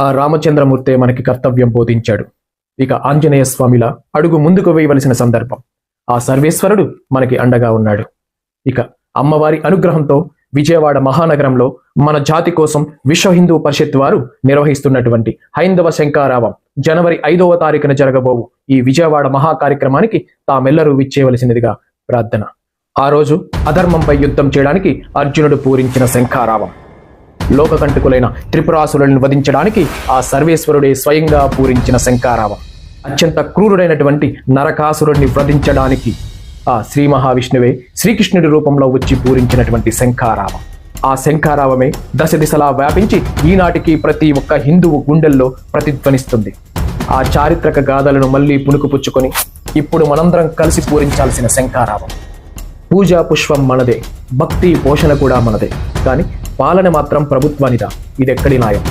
ఆ రామచంద్రమూర్తే మనకి కర్తవ్యం బోధించాడు. ఇక ఆంజనేయ స్వామిలా అడుగు ముందుకు వేయవలసిన సందర్భం. ఆ సర్వేశ్వరుడు మనకి అండగా ఉన్నాడు. ఇక అమ్మవారి అనుగ్రహంతో విజయవాడ మహానగరంలో మన జాతి కోసం విశ్వ హిందూ పరిషత్ వారు నిర్వహిస్తున్నటువంటి హైందవ శంకారావం జనవరి ఐదవ తారీఖున జరగబోవు ఈ విజయవాడ మహా కార్యక్రమానికి తామెల్లరూ విచ్చేయవలసినదిగా ప్రార్థన. ఆ రోజు అధర్మంపై యుద్ధం చేయడానికి అర్జునుడు పూరించిన శంఖారావం. లోకకంటకులైన త్రిపురాసురులను వధించడానికి ఆ సర్వేశ్వరుడే స్వయంగా పూరించిన శంకారావం. అత్యంత క్రూరుడైనటువంటి నరకాసురుడిని వధించడానికి ఆ శ్రీ మహావిష్ణువే శ్రీకృష్ణుడి రూపంలో వచ్చి పూరించినటువంటి శంఖారావం ఆ శంఖారావమే దశ దిశలా వ్యాపించి ఈనాటికి ప్రతి ఒక్క హిందువు గుండెల్లో ప్రతిధ్వనిస్తుంది. ఆ చారిత్రక గాథలను మళ్ళీ పుణుకుపుచ్చుకొని ఇప్పుడు మనందరం కలిసి పూరించాల్సిన శంఖారావం పూజా పుష్పం మనదే భక్తి పోషణ కూడా మనదే. కానీ పాలన మాత్రం ప్రభుత్వానిదా? ఇదెక్కడి న్యాయం?